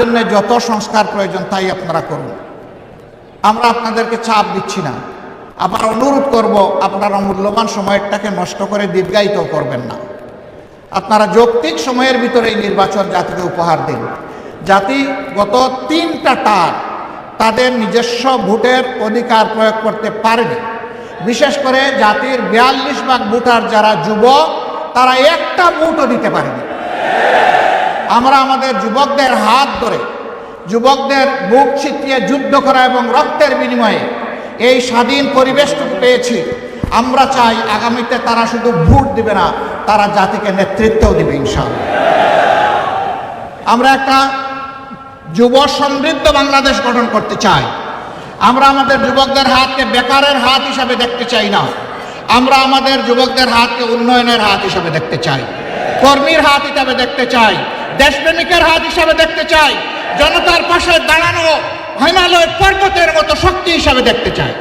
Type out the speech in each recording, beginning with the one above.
জন্য যত সংস্কার প্রয়োজন তাই আপনারা করুন। আমরা আপনাদেরকে চাপ দিচ্ছি না। আবার অনুরোধ করব, আপনারা মূল্যবান সময়টাকে নষ্ট করে দীর্ঘায়িত করবেন না। আপনারা যৌক্তিক সময়ের ভিতরে এই নির্বাচন জাতিকে উপহার দিন। জাতি গত তিনটা টার তাদের নিজস্ব ভোটের অধিকার প্রয়োগ করতে পারেনি। বিশেষ করে জাতির বিয়াল্লিশ ভাগ ভোটার যারা যুবক, তারা একটা ভোটও দিতে পারেনি। আমরা আমাদের যুবকদের হাত ধরে, যুবকদের বুক ছিটিয়ে যুদ্ধ করা এবং রক্তের বিনিময়ে এই স্বাধীন পরিবেশটুকু পেয়েছি। আমরা চাই আগামীতে তারা শুধু ভোট দিবে না, তারা জাতিকে নেতৃত্বও দিবে ইনশাআল্লাহ। আমরা একটা যুব সমৃদ্ধ বাংলাদেশ গঠন করতে চাই। আমরা আমাদের যুবকদের হাতকে বেকারের হাত হিসাবে দেখতে চাই না। আমরা আমাদের যুবকদের হাতকে উন্নয়নের হাত হিসাবে দেখতে চাই। কর্মীর হাত হিসাবে দেখতে চাই। দেশপ্রেমিকের হাত হিসাবে দেখতে চাই, জনতার পাশে দাঁড়ানো হিমালয় পর্বতের মতো শক্তি হিসাবে দেখতে চাই।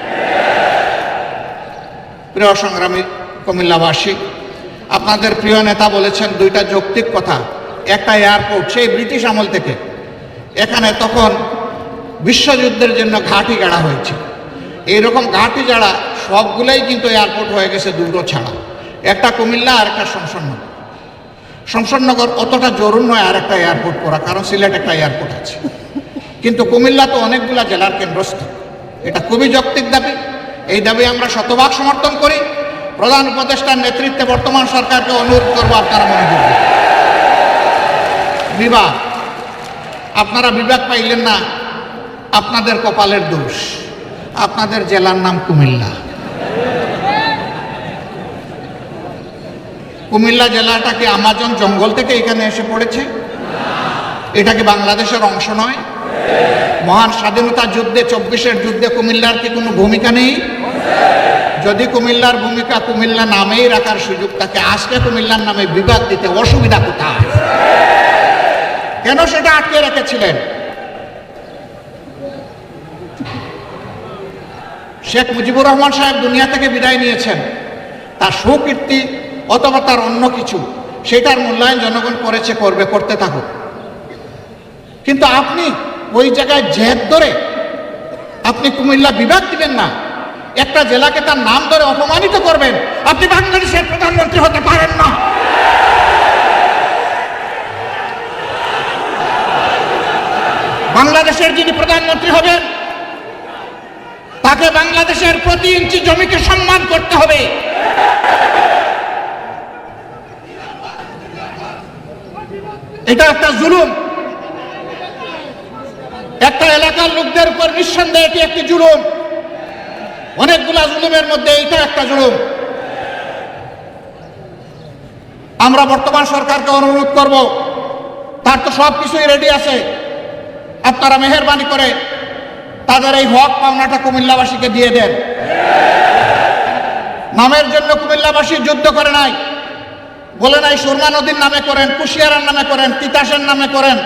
প্রিয় সংগ্রামী কুমিল্লাবাসী, আপনাদের প্রিয় নেতা বলেছেন দুইটা যৌক্তিক কথা। একটা এয়ারপোর্ট, সেই ব্রিটিশ আমল থেকে। এখানে তখন বিশ্বযুদ্ধের জন্য ঘাঁটি গাড়া হয়েছে। এইরকম ঘাঁটি যারা সবগুলোই কিন্তু এয়ারপোর্ট হয়ে গেছে দুটো ছাড়া। একটা কুমিল্লা আর একটা শমশাননগর শমশাননগর অতটা জরুর নয় আর একটা এয়ারপোর্ট করা কারণ সিলেট একটা এয়ারপোর্ট আছে। কিন্তু কুমিল্লা তো অনেকগুলা জেলার কেন্দ্রস্থল এটা খুবই যৌক্তিক দাবি। এই দাবি আমরা শতভাগ সমর্থন করি। প্রধান উপদেষ্টার নেতৃত্বে বর্তমান সরকারকে অনুরোধ করব আপনারা মনে করবেন বিভাগ আপনারা বিভাগ পাইলেন না। আপনাদের কপালের দোষ। আপনাদের জেলার নাম কুমিল্লা। কুমিল্লা জেলাটা কি আমাজন জঙ্গল থেকে এখানে এসে পড়েছে? এটা কি বাংলাদেশের অংশ নয়? মহান স্বাধীনতা যুদ্ধে, চব্বিশের যুদ্ধে কুমিল্লার কি কোনো ভূমিকা নেই? যদি কুমিল্লার ভূমিকা কুমিল্লা নামেই রাখার সুযোগ থাকে, আজকে কুমিল্লার নামে বিভাগ দিতে অসুবিধা কোথায়? কেন সেটা আটকে রেখেছিলেন? শেখ মুজিবুর রহমান সাহেব দুনিয়া থেকে বিদায় নিয়েছেন। তার সুকীর্তি অথবা তার অন্য কিছু, সেটার মূল্যায়ন জনগণ করেছে, করবে, করতে থাকুক। কিন্তু আপনি ওই জায়গায় জেদ ধরে, আপনি কুমিল্লা বিভাগ দিবেন না, একটা জেলাকে তার নাম ধরে অপমানিত করবেন, আপনি বাংলাদেশের প্রধানমন্ত্রী হতে পারেন না। বাংলাদেশের যিনি প্রধানমন্ত্রী হবেন, তাকে বাংলাদেশের প্রতি ইঞ্চি জমিকে সম্মান করতে হবে। এটা একটা জুলুম। একটা এলাকার লোকদের উপর নিঃসন্দেহে এটি একটি জুলুম। অনেকগুলা জুলুমের মধ্যে এটা একটা জুলুম। আমরা বর্তমান সরকারকে অনুরোধ করব, তার তো সব কিছুই রেডি আছে। আপনারা মেহরবানি করে তাদের এই হক পাওনাটা কুমিল্লাবাসীকে দিয়ে দেন। নামের জন্য কুমিল্লাবাসী যুদ্ধ করে নাই। বলে নাই, সুরমা নদীর নামে করেন, কুশিয়ারার নামে করেন, তিতাসের নামে করেন,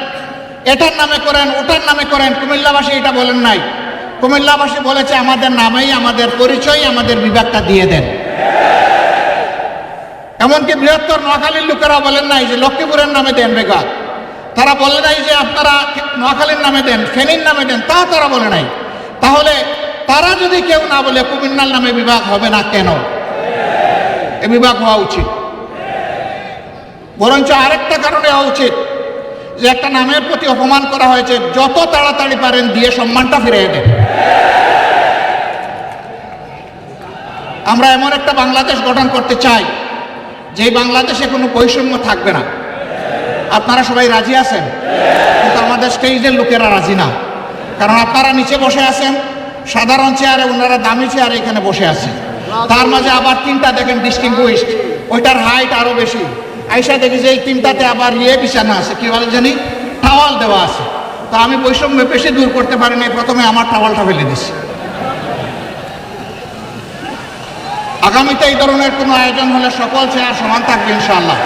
এটার নামে করেন ওটার নামে করেন, কুমিল্লাবাসী এটা বলেন নাই। কুমিল্লাবাসী বলেছে, আমাদের নামেই, আমাদের পরিচয় আমাদের বিভাগটা দিয়ে দেন। এমনকি বৃহত্তর নোয়াখালীর লোকেরা বলেন নাই যে, লক্ষ্মীপুরের নামে দেন বিভাগ তারা বলে নাই যে, আপনারা নোয়াখালীর নামে দেন, ফেনীর নামে দেন। তা তারা বলে নাই। তাহলে তারা যদি কেউ না বলে, কুমিল্লার নামে বিভাগ হবে না কেন? এ বিভাগ হওয়া উচিত। বরঞ্চ আরেকটা কারণে হওয়া উচিত যে একটা নামের প্রতি অপমান করা হয়েছে, যত তাড়াতাড়ি পারেন দিয়ে সম্মানটা ফিরিয়ে দেন। আমরা এমন একটা বাংলাদেশ গঠন করতে চাই যে বাংলাদেশে কোনো বৈষম্য থাকবে না। আপনারা সবাই রাজি আছেন? কিন্তু আমাদের স্টেজের লোকেরা রাজি না। কারণ আপনারা নিচে বসে আছেন, সাধারণ চেয়ারে ওনারা দামি চেয়ারে এখানে বসে আছেন। তার মাঝে আবার তিনটা দেখেন ডিস্টিংগুইস্ট ওইটার হাইট আরও বেশি। আইসা দেখি যে এই তিনটাতে আবার ইয়ে বিছানা আছে, কি বলে জানি? টাওয়াল দেওয়া আছে। তো আমি বৈষম্য বেশি দূর করতে পারি নাই, প্রথমে আমার টাওয়ালটা ফেলে দিছি। আগামীতে এই ধরনের কোনো আয়োজন হলে সকল চেয়ার সমান থাকবে ইনশাল্লাহ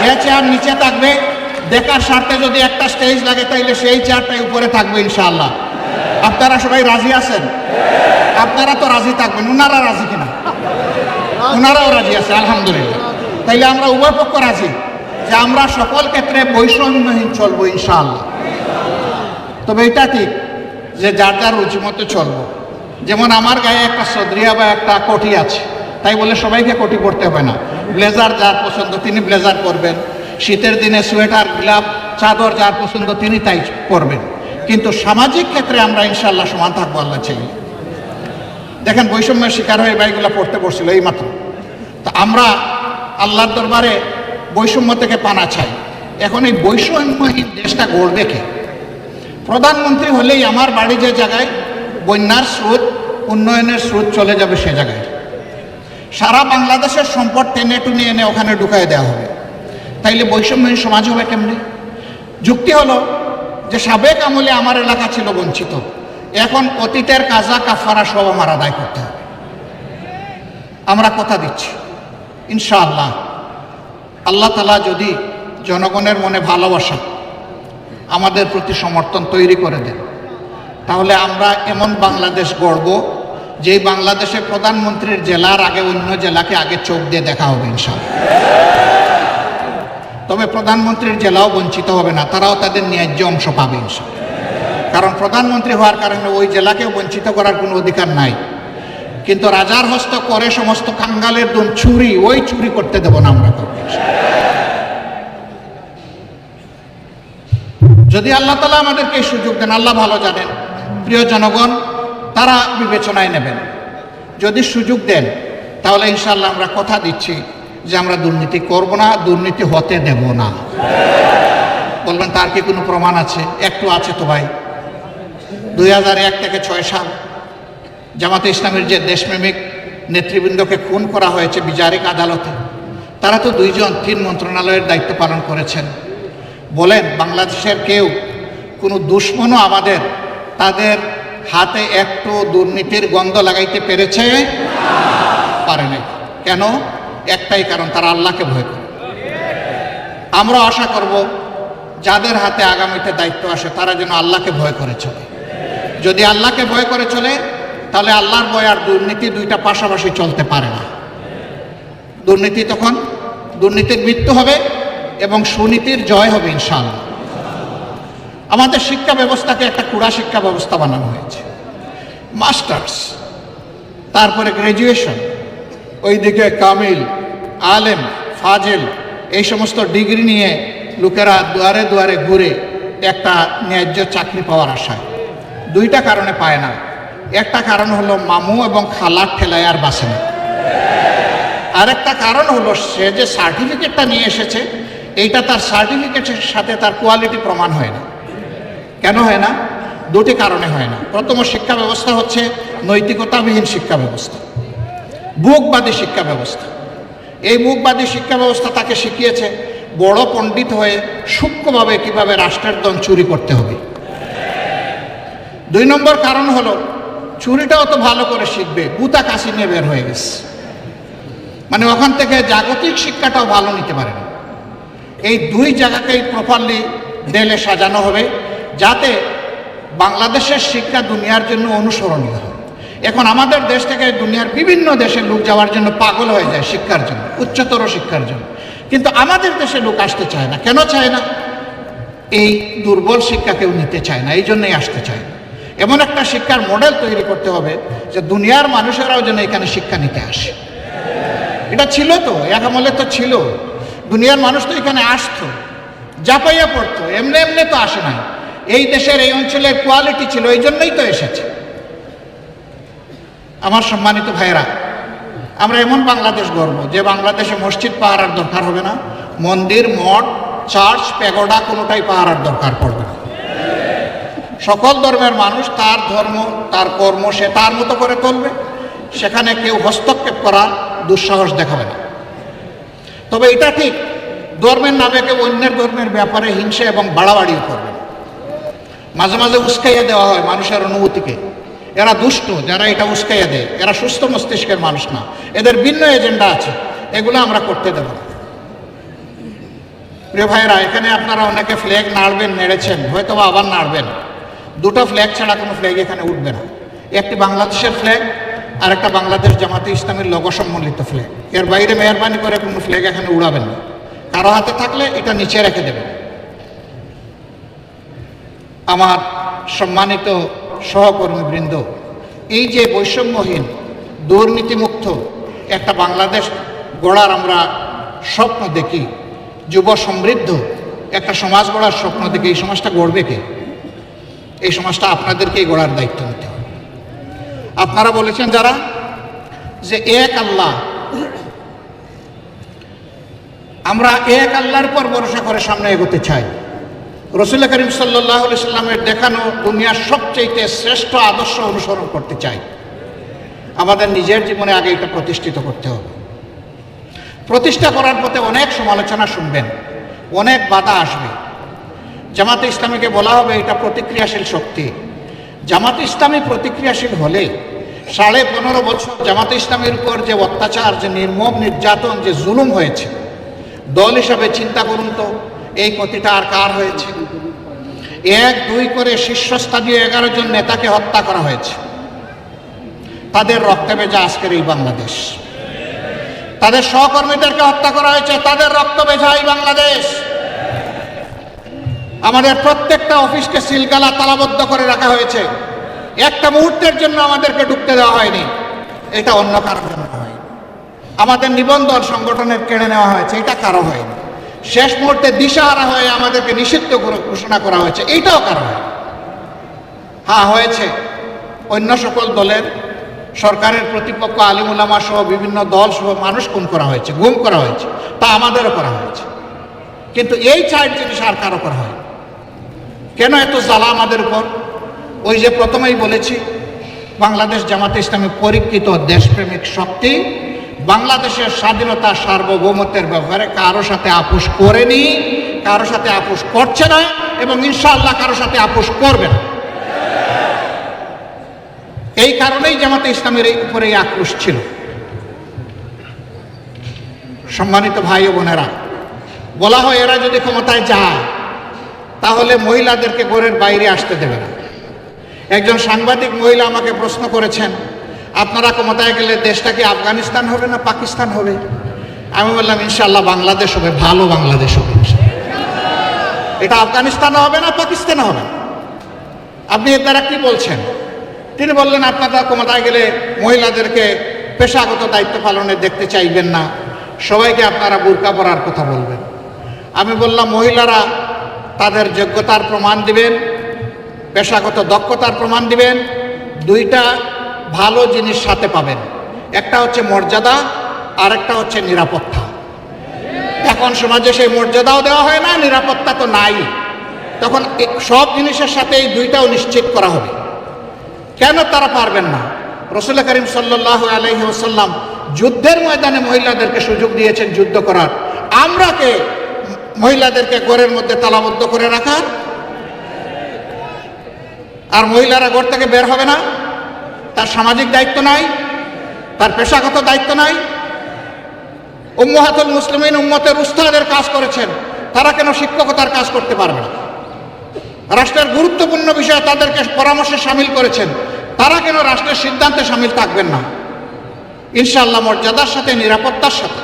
যে চেয়ার নিচে থাকবে, দেখার স্বার্থে যদি একটা স্টেজ লাগে, তাইলে সেই চেয়ারটাই উপরে থাকবে ইনশাল্লাহ আপনারা সবাই রাজি আছেন? আপনারা তো রাজি থাকবেন ওনারা রাজি কিনা? ওনারাও রাজি আছে, আলহামদুলিল্লাহ। তাইলে আমরা উভয় পক্ষ রাজি? যে আমরা সকল ক্ষেত্রে বৈষম্যহীন চলবো ইনশাআল্লাহ। তবে এটা ঠিক যে যার যার রুচি মতো চলবো। যেমন আমার গায়ে একটা সদরিয়া বা একটা কোটি আছে, তাই বলে সবাইকে কোটি পড়তে হবে না। ব্লেজার যার পছন্দ তিনি ব্লেজার করবেন শীতের দিনে সোয়েটার, গ্লাভ, চাদর যার পছন্দ তিনি তাই করবেন কিন্তু সামাজিক ক্ষেত্রে আমরা ইনশাল্লাহ সমান থাকব আল্লাহ চাই দেখেন বৈষম্যের শিকার হয়ে বাইগুলো পড়তে পড়ছিল এই মাত্র তা আমরা আল্লাহর দরবারে বৈষম্য থেকে পানা চাই। এখন এই বৈষম্যহীন দেশটা গড়বে কে? প্রধানমন্ত্রী হলেই আমার বাড়ি যে জায়গায় বন্যার স্রোত, উন্নয়নের স্রোত চলে যাবে সে জায়গায়। সারা বাংলাদেশের সম্পদ টেনে টুনে এনে ওখানে ঢুকাই দেওয়া হবে। তাইলে বৈষম্যহীন সমাজ হবে কেমনি? যুক্তি হলো যে সাবেক আমলে আমার এলাকা ছিল বঞ্চিত। এখন অতীতের কাজা কাফারা সব আমার আদায় করতে হবে। আমরা কথা দিচ্ছি। ইনশাআল্লাহ। আল্লাহ তালা যদি জনগণের মনে ভালোবাসা আমাদের প্রতি সমর্থন তৈরি করে দেন, তাহলে আমরা এমন বাংলাদেশ গড়ব যে বাংলাদেশে প্রধানমন্ত্রীর জেলার আগে অন্য জেলাকে আগে চোখ দিয়ে দেখা হবে ইনশাআল্লাহ। তবে প্রধানমন্ত্রীর জেলাও বঞ্চিত হবে না, তারাও তাদের ন্যায্য অংশ পাবে ইনশাআল্লাহ। কারণ প্রধানমন্ত্রী হওয়ার কারণে ওই জেলাকেও বঞ্চিত করার কোনো অধিকার নাই। কিন্তু রাজার হস্ত করে সমস্ত কাঙ্গালের দুন চুরি ওই চুরি করতে দেব না আমরা যদি আল্লাহ তালা আমাদেরকে সুযোগ দেন, আল্লাহ ভালো জানেন। প্রিয় জনগণ, তারা বিবেচনায় নেবেন। যদি সুযোগ দেন, তাহলে ইনশাল্লাহ আমরা কথা দিচ্ছি যে আমরা দুর্নীতি করব না, দুর্নীতি হতে দেব না। বলবেন, তার কি কোনো প্রমাণ আছে? একটু আছে তো ভাই। দুই হাজার এক থেকে ছয় সাল। জামাতে ইসলামের যে দেশপ্রেমিক নেতৃবৃন্দকে খুন করা হয়েছে বিচারিক আদালতে, তারা তো দুইজন তিন মন্ত্রণালয়ের দায়িত্ব পালন করেছেন। বলেন, বাংলাদেশের কেউ কোনো দুশ্মনও আমাদের, তাদের হাতে একটু দুর্নীতির গন্ধ লাগাইতে পেরেছে? পারে নাই। কেন? একটাই কারণ, তারা আল্লাহকে ভয় করে। আমরা আশা করব, যাদের হাতে আগামীতে দায়িত্ব আসে, তারা যেন আল্লাহকে ভয় করে চলে। যদি আল্লাহকে ভয় করে চলে তাহলে আল্লাহর ভয় আর দুর্নীতি দুইটা পাশাপাশি চলতে পারে না। দুর্নীতি তখন, দুর্নীতির মৃত্যু হবে এবং সুনীতির জয় হবে ইনশাআল্লাহ। আমাদের শিক্ষা ব্যবস্থাকে একটা কুড়া শিক্ষা ব্যবস্থা বানানো হয়েছে। মাস্টার্স, তারপরে গ্র্যাজুয়েশন ওইদিকে কামিল, আলেম, ফাজেল, এই সমস্ত ডিগ্রি নিয়ে লোকেরা দুয়ারে দুয়ারে ঘুরে একটা ন্যায্য চাকরি পাওয়ার আশায়। দুইটা কারণে পায় না। একটা কারণ হলো মামু এবং খালার ঠেলায় আর বাসে না। আরেকটা কারণ হলো সে যে সার্টিফিকেটটা নিয়ে এসেছে, এইটা তার সার্টিফিকেটের সাথে তার কোয়ালিটি প্রমাণ হয় না। কেন হয় না? দুটি কারণে হয় না। প্রথম শিক্ষা ব্যবস্থা হচ্ছে নৈতিকতাবিহীন শিক্ষা ব্যবস্থা, বুকবাদী শিক্ষা ব্যবস্থা। এই বুকবাদী শিক্ষা ব্যবস্থা তাকে শিখিয়েছে বড় পণ্ডিত হয়ে সূক্ষ্মভাবে কীভাবে রাষ্ট্রের দন চুরি করতে হবে। দুই নম্বর কারণ হলো চুরিটাও তো ভালো করে শিখবে গুতা কাশি নিয়ে বের হয়ে গেছে। মানে ওখান থেকে জাগতিক শিক্ষাটাও ভালো নিতে পারে না। এই দুই জায়গাকেই প্রপারলি দেলে সাজানো হবে, যাতে বাংলাদেশের শিক্ষা দুনিয়ার জন্য অনুসরণীয় হয়। এখন আমাদের দেশ থেকে দুনিয়ার বিভিন্ন দেশের লোক যাওয়ার জন্য পাগল হয়ে যায় শিক্ষার জন্য, উচ্চতর শিক্ষার জন্য। কিন্তু আমাদের দেশে লোক আসতে চায় না। কেন চায় না? এই দুর্বল শিক্ষা কেউ নিতে চায় না, এই জন্যই আসতে চায় না। এমন একটা শিক্ষার মডেল তৈরি করতে হবে যে দুনিয়ার মানুষেরাও যেন এখানে শিক্ষা নিতে আসে। এটা ছিল তো এক আমলে তো ছিল। দুনিয়ার মানুষ তো এখানে আসতো, জাপাইয়া পড়তো, এমনি এমনি তো আসে নাই। এই দেশের এই অঞ্চলের কোয়ালিটি ছিল, এই জন্যই তো এসেছে। আমার সম্মানিত ভাইরা আমরা এমন বাংলাদেশ গর্ব যে বাংলাদেশে মসজিদ পাহারার দরকার হবে না, মন্দির, মঠ চার্চ প্যাগোডা কোনোটাই পাহারার দরকার পড়বে না। সকল ধর্মের মানুষ তার ধর্ম, তার কর্ম সে তার মতো করে করবে। সেখানে কেউ হস্তক্ষেপ করার দুঃসাহস দেখাবে না। তবে এটা ঠিক, ধর্মের নামে কেউ অন্যের ধর্মের ব্যাপারে হিংসা এবং বাড়াবাড়িও করবে মাঝে মাঝে উস্কাইয়া দেওয়া হয় মানুষের অনুভূতিকে। এরা দুষ্ট, যারা এটা উস্কাইয়া দেয়, এরা সুস্থ মস্তিষ্কের মানুষ না। এদের ভিন্ন এজেন্ডা আছে, এগুলো আমরা করতে দেব না। প্রিয় ভাইরা এখানে আপনারা অনেকে ফ্ল্যাগ নাড়বেন নেড়েছেন হয়তো আবার নাড়বেন। দুটো ফ্ল্যাগ ছাড়া কোনো ফ্ল্যাগ এখানে উঠবে না। একটি বাংলাদেশের ফ্ল্যাগ আর একটা বাংলাদেশ জামাতে ইসলামের লোক সম্বলিত ফ্ল্যাগ এর বাইরে মেহরবানি করে কোনো ফ্ল্যাগ এখানে উড়াবেন না। কারও হাতে থাকলে এটা নিচে রেখে দেবেন। আমার সম্মানিত সহকর্মীবৃন্দ, এই যে বৈষম্যহীন, দুর্নীতিমুক্ত একটা বাংলাদেশ গড়ার আমরা স্বপ্ন দেখি, যুব সমৃদ্ধ একটা সমাজ গড়ার স্বপ্ন দেখি এই সমাজটা গড়বে কে? এই সমাজটা আপনাদেরকেই গড়ার দায়িত্ব নিতে হবে। আপনারা বলেছেন যারা যে এক আল্লাহ, আমরা এক আল্লাহর পর ভরসা করে সামনে এগোতে চাই। রসুল করিম সাল্লাহ সাল্লামের দেখানো দুনিয়ার সবচেয়ে শ্রেষ্ঠ আদর্শ অনুসরণ করতে চাই। আমাদের নিজের জীবনে আগে এটা প্রতিষ্ঠিত করতে হবে। প্রতিষ্ঠা করার পথে অনেক সমালোচনা শুনবেন, অনেক বাধা আসবে। জামাতে ইসলামীকে বলা হবে এটা প্রতিক্রিয়াশীল শক্তি। জামাতে ইসলামী প্রতিক্রিয়াশীল হলে সাড়ে পনেরো বছর জামাতে ইসলামের উপর যে অত্যাচার, যে নির্মম নির্যাতন, যে জুলুম হয়েছে, দল হিসাবে চিন্তা করুন তো, এই ক্ষতিটা আর কার হয়েছে? এক, দুই করে শীর্ষস্থানীয় এগারো জন নেতাকে হত্যা করা হয়েছে। তাদের রক্তে ভেজা আজকের এই বাংলাদেশ। তাদের সহকর্মীদেরকে হত্যা করা হয়েছে, তাদের রক্ত ভেজা এই বাংলাদেশ। আমাদের প্রত্যেকটা অফিসকে সিলগালা তালাবদ্ধ করে রাখা হয়েছে। একটা মুহূর্তের জন্য আমাদেরকে ঢুকতে দেওয়া হয়নি। এটা অন্য কারোর জন্য হয়নি। আমাদের নিবন্ধন সংগঠনের কেড়ে নেওয়া হয়েছে, এটা কারও হয়নি। শেষ মুহূর্তে দিশাহারা হয়ে আমাদেরকে নিষিদ্ধ ঘোষণা করা হয়েছে এইটাও কারও হয় হ্যাঁ হয়েছে। অন্য সকল দলের সরকারের প্রতিপক্ষ আলিমুলামা সহ বিভিন্ন দল সহ মানুষ খুন করা হয়েছে, গুম করা হয়েছে, তা আমাদেরও করা হয়েছে। কিন্তু এই চার জিনিস আর কারও করা হয় কেন এত জ্বালা আমাদের উপর? ওই যে প্রথমেই বলেছি, বাংলাদেশ জামাতে ইসলামী পরীক্ষিত দেশপ্রেমিক শক্তি বাংলাদেশের স্বাধীনতা সার্বভৌমত্বের ব্যাপারে কারও সাথে আপোষ করেনি, কারও সাথে আপোষ করছে না এবং ইনশাআল্লাহ কারও সাথে আপোষ করবে না। এই কারণেই জামাতে ইসলামের এই উপরে এই আক্রোশ ছিল। সম্মানিত ভাই ও বোনেরা, বলা হয় এরা যদি ক্ষমতায় যায় তাহলে মহিলাদেরকে ঘরের বাইরে আসতে দেবে না। একজন সাংবাদিক মহিলা আমাকে প্রশ্ন করেছেন, আপনারা ক্ষমতায় গেলে দেশটা কি আফগানিস্তান হবে না পাকিস্তান হবে? আমি বললাম ইনশাল্লাহ বাংলাদেশ হবে, ভালো বাংলাদেশ হবে এটা আফগানিস্তানও হবে না পাকিস্তানও হবে। আপনি এর দ্বারা কি বলছেন? তিনি বললেন, আপনারা ক্ষমতায় গেলে মহিলাদেরকে পেশাগত দায়িত্ব পালনে দেখতে চাইবেন না। সবাইকে আপনারা বুরকা পরার কথা বলবেন। আমি বললাম, মহিলারা তাদের যোগ্যতার প্রমাণ দিবেন, পেশাগত দক্ষতার প্রমাণ দিবেন, দুইটা ভালো জিনিস সাথে পাবেন। একটা হচ্ছে মর্যাদা আর একটা হচ্ছে নিরাপত্তা। এখন সমাজে সেই মর্যাদাও দেওয়া হয় না, নিরাপত্তা তো নাই। তখন সব জিনিসের সাথে এই দুইটাও নিশ্চিত করা হবে। কেন তারা পারবেন না? রসুল করিম সাল্লাহ আলহি ওসাল্লাম যুদ্ধের ময়দানে মহিলাদেরকে সুযোগ দিয়েছেন যুদ্ধ করার। আমরা কে? মহিলাদেরকে ঘরের মধ্যে তালাবদ্ধ করে রাখার। আর মহিলারা ঘর থেকে বের হবে না। তার সামাজিক দায়িত্ব নাই, তার পেশাগত দায়িত্ব নাই। উম্মহাতুল মুসলিমিন উম্মতের উস্তাদের কাজ করেছেন। তারা কেন শিক্ষকতার কাজ করতে পারবে না? রাষ্ট্রের গুরুত্বপূর্ণ বিষয়ে তাদেরকে পরামর্শে সামিল করেছেন। তারা কেন রাষ্ট্রের সিদ্ধান্তে সামিল থাকবেন না? ইনশাআল্লাহ মর্যাদার সাথে, নিরাপত্তার সাথে।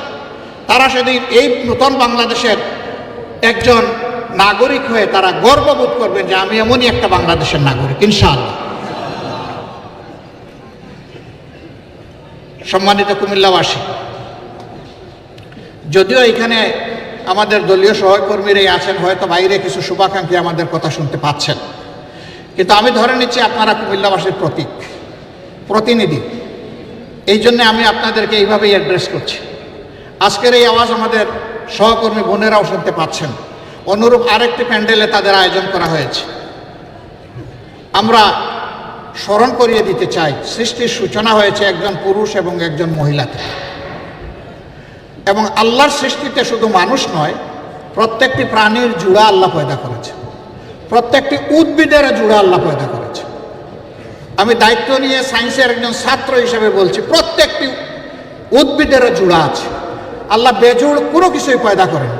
তারা সেদিন এই নতুন বাংলাদেশের একজন নাগরিক হয়ে তারা গর্ববোধ করবেন যে আমি এমনই একটা বাংলাদেশের নাগরিক, ইনশাআল্লাহ। সম্মানিত কুমিল্লাবাসী, যদিও এখানে আমাদের দলীয় সহকর্মীরাই আছেন, হয়তো বাইরে কিছু শুভাকাঙ্ক্ষী আমাদের কথা শুনতে পাচ্ছেন। কিন্তু আমি ধরে নিচ্ছি আপনারা কুমিল্লাবাসীর প্রতীক, প্রতিনিধি। এই জন্য আমি আপনাদেরকে এইভাবেই অ্যাড্রেস করছি। আজকের এই আওয়াজ আমাদের সহকর্মী বোনেরাও শুনতে পাচ্ছেন। অনুরূপ আরেকটি প্যান্ডেলে তাদের আয়োজন করা হয়েছে। আমরা স্মরণ করিয়ে দিতে চাই, সৃষ্টির সূচনা হয়েছে একজন পুরুষ এবং একজন মহিলাতে। এবং আল্লাহর সৃষ্টিতে শুধু মানুষ নয়, প্রত্যেকটি প্রাণীর জুড়া আল্লাহ পয়দা করেছে। প্রত্যেকটি উদ্ভিদের জুড়া আল্লাহ পয়দা করেছে। আমি দায়িত্ব নিয়ে সায়েন্সের একজন ছাত্র হিসেবে বলছি, প্রত্যেকটি উদ্ভিদের জুড়া আছে। আল্লাহ বেজুড় কোনো কিছুই পয়দা করেন